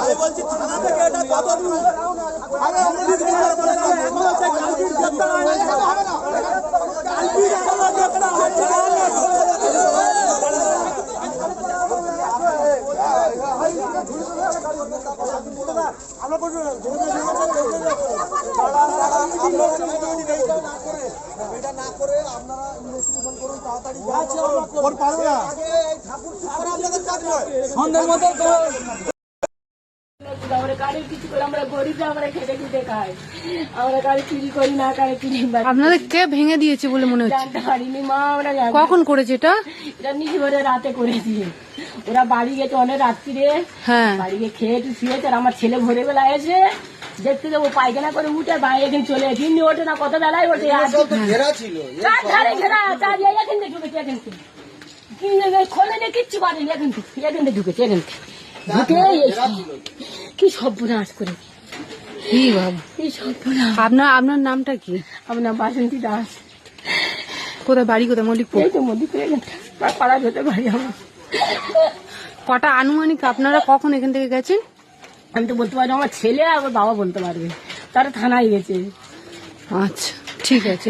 আমি বলছি থানা থেকে এটা কত দূর? আরে খেটে খাই আমরা কারি চুরি করি না কারি চুরি আপনাদের কে ভেঙে দিয়েছে বলে মনে হচ্ছে? কখন করেছে এটা? এটা নিজে রাতে করে দিয়ে ওরা বাড়ি গেছে অনেক রাত্রিরে। হ্যাঁ। বাড়ি গিয়ে খেয়ে একটু শুয়েছে আর আমার ছেলে ভোরে বেলা এসে দেখতে যাব পায়খানা করে উঠে বাইরে এখানে চলে এমনি ওঠে না কত বেলায় ওঠে? ধারে ঘেরা চার এখান থেকে ঢুকেছে এখান থেকে। খোলে নিয়ে কিচ্ছু পারেনি এখান থেকে এখান থেকে ঢুকেছে এখান থেকে। কি সর্বনাশ করে। কি বাবা। কি সর্বনাশ। আপনার আপনার নামটা কি? আপনার বাসন্তী দাস। কোথায় বাড়ি কোথায় মল্লিকপুর? এই তো গেছে পাড়া যেতে পারি আমার। কটা আনুমানিক আপনারা কখন এখান থেকে গেছেন? আমি তো বলতে পারি আমার ছেলে আর আমার বাবা বলতে পারবে। তারা থানায় গেছে। আচ্ছা ঠিক আছে।